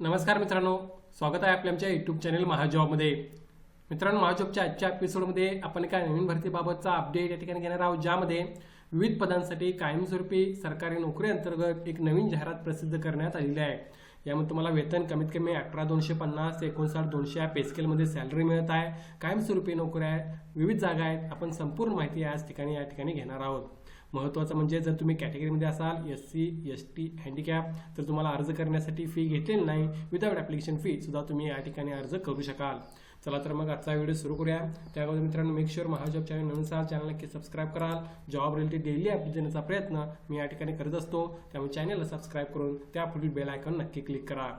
नमस्कार मित्रांनो स्वागत आहे आपल्या आमच्या युट्यूब चॅनल महाजॉबमध्ये मित्रांनो महाजॉबच्या आजच्या एपिसोडमध्ये आपण एका नवीन भरतीबाबतचा अपडेट या ठिकाणी घेणार आहोत ज्यामध्ये विविध पदांसाठी कायमस्वरूपी सरकारी नोकरी अंतर्गत एक नवीन जाहिरात प्रसिद्ध करण्यात आलेली आहे. यामध्ये तुम्हाला वेतन कमीत कमी अठरा दोनशे पन्नास एकोणसाठ दोनशे या पेस्केलमध्ये सॅलरी मिळत आहे कायमस्वरूपी नोकऱ्या आहेत विविध जागा आहेत आपण संपूर्ण माहिती याच ठिकाणी या ठिकाणी घेणार आहोत. महत्त्वाचं म्हणजे जर तुम्ही कॅटेगरीमध्ये असाल S C S T handicap तर तुम्हाला अर्ज करण्यासाठी फी घेतलेली नाही. विदाउट ॲप्लिकेशन फी सुद्धा तुम्ही या ठिकाणी अर्ज करू शकाल. चला तर मग आजचा व्हिडिओ सुरू करूया. त्याबद्दल मित्रांनो मेक शुअर महाजॉब चॅनल नवीन असाल चॅनल नक्की सबस्क्राईब कराल. जॉब रिलेटेड डेली अपडेट देण्याचा प्रयत्न मी या ठिकाणी करत असतो. त्यामुळे चॅनलला सबस्क्राईब करून त्या पुढील बेल आयकॉन नक्की क्लिक करा.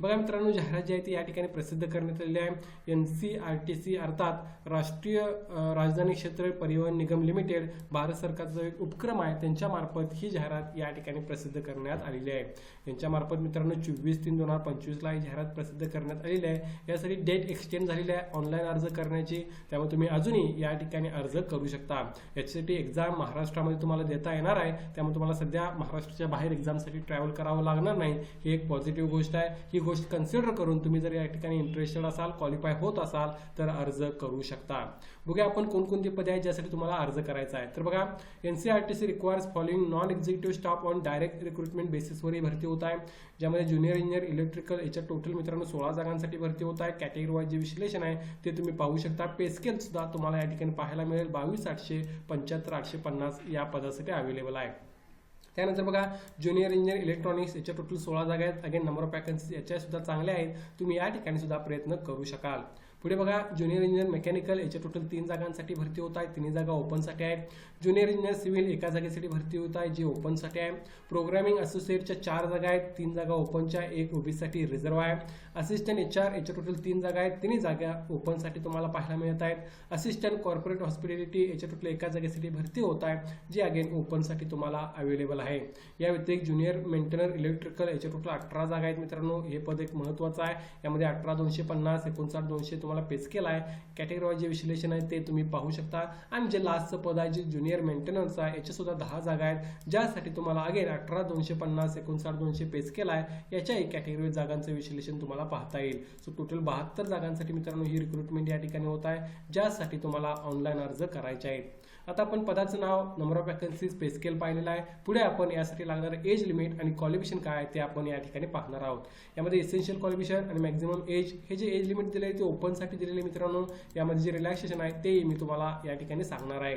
बघा मित्रांनो जाहिरात जी आहे ती या ठिकाणी प्रसिद्ध करण्यात आलेली आहे. N C R T C अर्थात राष्ट्रीय राजधानी क्षेत्र परिवहन निगम लिमिटेड भारत सरकारचा एक उपक्रम आहे. त्यांच्यामार्फत ही जाहिरात या ठिकाणी प्रसिद्ध करण्यात आलेली आहे. यांच्यामार्फत मित्रांनो चोवीस तीन दोन हजार पंचवीसला ही जाहिरात प्रसिद्ध करण्यात आलेली आहे. यासाठी डेट एक्सटेंड झालेली आहे ऑनलाईन अर्ज करण्याची. त्यामुळे तुम्ही अजूनही या ठिकाणी अर्ज करू शकता. याच्यासाठी एक्झाम महाराष्ट्रामध्ये तुम्हाला देता येणार आहे. त्यामुळे तुम्हाला सध्या महाराष्ट्राच्या बाहेर एक्झामसाठी ट्रॅव्हल करावं लागणार नाही. ही एक पॉझिटिव्ह गोष्ट आहे. ही गोष्ट कन्सिडर करून तुम्ही जर या ठिकाणी इंटरेस्टेड असाल क्वालिफाय होत असाल तर अर्ज करू शकता. बघूया आपण कोणकोणती पदे आहेत ज्यासाठी तुम्हाला अर्ज करायचा आहे. तर बघा NCRTC requires following non executive staff on direct recruitment बेसिसवरही भरती होत आहे. ज्यामध्ये ज्युनियर इंजिनियर इलेक्ट्रिकल याच्या टोटल मित्रांनो सोळा जागांसाठी भरती होत आहे. कॅटेगरी वाईज जे विश्लेषण आहे ते तुम्ही पाहू शकता. पेस्केल सुद्धा तुम्हाला या ठिकाणी पाहायला मिळेल. बावीस आठशे पंच्याहत्तर आठशे पन्नास या पदासाठी अवेलेबल आहे. त्यानंतर बघा ज्युनियर इंजिनियर इलेक्ट्रॉनिक्स याच्या टोटल सोळा जागा आहेत. अगेन नंबर ऑफ वॅकन्सीज याच्या सुद्धा चांगल्या आहेत. तुम्ही या ठिकाणी सुद्धा प्रयत्न करू शकाल. पुढे बघा ज्युनियर इंजिनियर मेकॅनिकल याच्या टोटल तीन जागांसाठी भरती होत आहे तिन्ही जागा ओपनसाठी आहेत. ज्युनियर इंजिनियर सिव्हिल एका जागेसाठी भरती होत आहे जी ओपनसाठी आहे. प्रोग्रामिंग असोसिएटच्या चार जागा आहेत तीन जागा ओपनच्या एक ओबीसीसाठी रिझर्व्ह आहे. असिस्टंट एच आर याच्या टोटल तीन जागा आहेत तिन्ही जागा ओपनसाठी तुम्हाला पाहायला मिळत आहेत. असिस्टंट कॉर्पोरेट हॉस्पिटॅलिटी याच्या टोटल एका जागेसाठी भरती होत आहे जी अगेन ओपनसाठी तुम्हाला अवेलेबल आहे. या व्यतिरिक्त ज्युनियर मेंटेनर इलेक्ट्रिकल याच्या टोटल अठरा जागा आहेत मित्रांनो हे पद एक महत्त्वाचं आहे. यामध्ये अठरा दोनशे पन्नास एकोणसाठ दोनशे तुम्हाला पेस्केल आहे कॅटेगरी जे विश्लेषण आहे ते तुम्ही पाहू शकता. आणि जे लास्टचं पद आहे जे ज्युनियर मेंटेनन्स आहे याच्यासुद्धा दहा जागा आहेत. ज्यासाठी तुम्हाला अगेन अठरा दोनशे पन्नास एकोणसाठ दोनशे पेस्केल आहे याच्याही कॅटेगरी जागांचं विश्लेषण तुम्हाला पाहता येईल. सो टोटल बहात्तर जागांसाठी मित्रांनो ही रिक्रुटमेंट या ठिकाणी होत आहे. ज्यासाठी तुम्हाला ऑनलाईन अर्ज करायचे आहेत. आता आपण पदाचं नाव number of vacancies pay scale पाहिलेला आहे. पुढे आपण यासाठी लागणारं एज लिमिट आणि क्वालिफिकेशन काय आहे ते आपण या ठिकाणी पाहणार आहोत. यामध्ये एसेन्शियल क्वालिफिकेशन आणि मॅक्झिमम एज हे जे एज लिमिट दिले आहे ते ओपनसाठी दिलेले मित्रांनो यामध्ये जे रिलॅक्सेशन आहे ते मी तुम्हाला या ठिकाणी सांगणार आहे.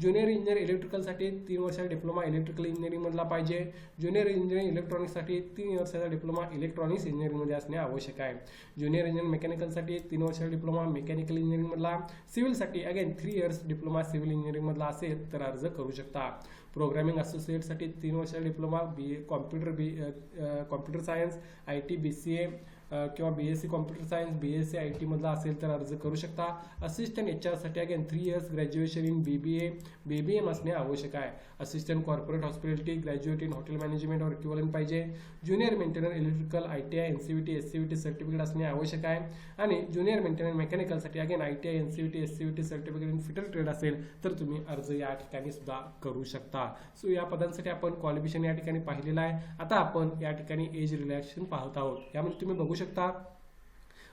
ज्युनियर इंजिनियर इलेक्ट्रिकलसाठी तीन वर्षाचा डिप्लोमा इलेक्ट्रिकल इंजिनिअरिंगमधला पाहिजे. ज्युनियर इंजिनिअरिंग इलेक्ट्रॉनिक्ससाठी तीन वर्षाचा डिप्लोमा इलेक्ट्रॉनिक्स इंजिनिअरिंगमध्ये असणे आवश्यक आहे. ज्युनियर इंजिनियर मेकॅनिकलसाठी तीन वर्षाचा डिप्लोमा मेकॅनिकल इंजिनिअरिंगमधला सिव्हिलसाठी again three years diploma civil मधला असेल तर अर्ज करू शकता. प्रोग्रामिंग असोसिएटसाठी तीन वर्षाचा diploma B A computer B computer science I T B C A किंवा B S C computer science B S C I टीमधला असेल तर अर्ज करू शकता. Assistant H आरसाठी again three years graduation in B B A B B M असणे आवश्यक आहे. Assistant corporate hospitality graduate in hotel management or equivalent पाहिजे. Junior maintainer electrical I T I N C V T S C V T certificate असणे आवश्यक आहे. आणि junior maintainer मेकॅनिकलसाठी again I T I N C V T S C V T certificate in fitter trade असेल तर तुम्ही अर्ज या ठिकाणी सुद्धा करू शकता. सो या पदांसाठी आपण क्वालिफिकेशन या ठिकाणी पाहिलेलं आहे. आता आपण या ठिकाणी एज रिलॅक्सेशन पाहत आहोत. यामध्ये तुम्ही बघू शकता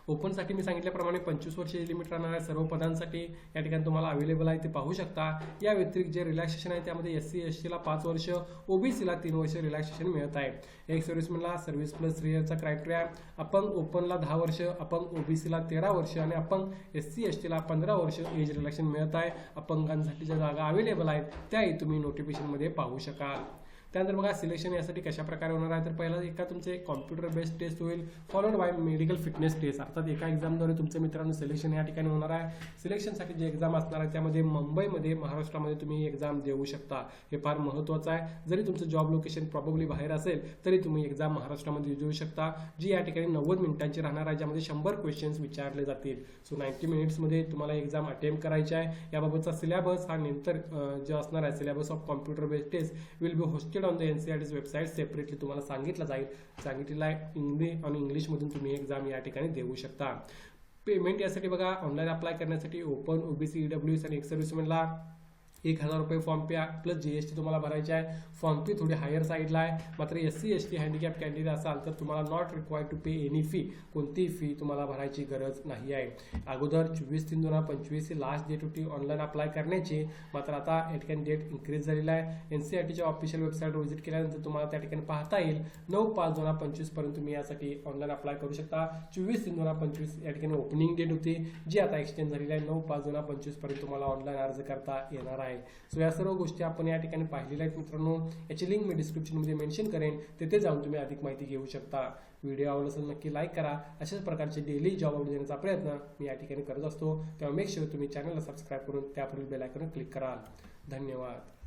ओपनसाठी मी सांगितल्याप्रमाणे पंचवीस वर्ष लिमिट राहणार आहे. सर्व पदांसाठी या ठिकाणी तुम्हाला अवेलेबल आहे ते पाहू शकता. या व्यतिरिक्त जे रिलॅक्सेशन आहे त्यामध्ये एस सी एस टीला पाच वर्ष ओबीसीला तीन वर्ष रिलॅक्सेशन मिळत आहे. एक सर्व्हिसमॅनला सर्व्हिस प्लस थ्री इयरचा क्रायटेरिया अपंग ओपनला दहा वर्ष अपंग ओबीसीला तेरा वर्ष आणि अपंग एस सी एस टीला पंधरा वर्ष एज रिलॅक्शन मिळत आहे. अपंगांसाठी ज्या जागा अवेलेबल आहेत त्याही तुम्ही नोटिफिकेशनमध्ये पाहू शकाल. त्यानंतर बघा सिलेक्शन यासाठी कशा प्रकारे होणार आहे? तर पहिला एका तुमचे कॉम्प्युटर बेस्ड टेस्ट होईल followed by medical fitness test अर्थात एका एक्झामद्वारे तुमच्या मित्रांनो सिलेक्शन या ठिकाणी होणार आहे. सिलेक्शनसाठी जे एक्झाम असणार आहे त्यामध्ये मुंबईमध्ये महाराष्ट्रामध्ये तुम्ही एक्झाम देऊ शकता. हे फार महत्त्वाचं आहे. जरी तुमचं जॉब लोकेशन प्रॉब्ली बाहेर असेल तरी तुम्ही एक्झाम महाराष्ट्रामध्ये देऊ शकता. जी या ठिकाणी नव्वद मिनिटांची राहणार आहे ज्यामध्ये शंभर क्वेश्चन्स विचारले जातील. सो नाईन्टी मिनिट्समध्ये तुम्हाला एक्झाम अटेम्प्ट करायची आहे. याबाबतचा सिलेबस हा नंतर जो असणार आहे syllabus of computer based test will be hosted on the N C R tease website separately तुम्हाला सांगितलं जाईल. सांगितलेला आहे. इंग्लिश आणि इंग्लिशमधून तुम्ही एक्झाम या ठिकाणी देऊ शकता. पेमेंट यासाठी बघा ऑनलाईन अप्लाय करण्यासाठी open OBC E W S आणि एक्स एक हजार रुपये form pay plus G S T तुम्हाला भरायची आहे. फॉर्म फी थोडी हायर साईडला आहे. मात्र S C S T handicap candidate असाल तर तुम्हाला not required to pay any fee कोणतीही फी तुम्हाला भरायची गरज नाही आहे. अगोदर चोवीस तीन दोन हजार पंचवीस ही लास्ट डेट होती. ऑनलाईन अप्लाय करण्याची. मात्र आता या ठिकाणी डेट इन्क्रीज झालेला आहे. एन सी आर टीच्या ऑफिशियल वेबसाईट व्हिजिट केल्यानंतर तुम्हाला त्या ठिकाणी पाहता येईल. नऊ पाच दोन हजार पंचवीसपर्यंत तुम्ही यासाठी ऑनलाईन अप्लाय करू शकता. चोवीस तीन दोन हजार पंचवीस या ठिकाणी ओपनिंग डेट होती. जी आता एक्सटेंड झालेली आहे. नऊ पाच दोन हजार पंचवीसपर्यंत तुम्हाला ऑनलाईन अर्ज करता येणार आहे. सो या सर्व गोष्टी आपण या ठिकाणी पाहिलेल्या आहेत मित्रांनो. याची लिंक मी डिस्क्रिप्शनमध्ये मेन्शन करेन. तिथे जाऊन तुम्ही अधिक माहिती घेऊ शकता. व्हिडिओ आवडला असेल नक्की लाईक करा. अशाच प्रकारचे डेली जॉब अपडेट देण्याचा प्रयत्न मी या ठिकाणी करत असतो. तेव्हा मेक शुअर तुम्ही चॅनलला सबस्क्राईब करून त्यापुढील बेल आयकॉन क्लिक कराल. धन्यवाद.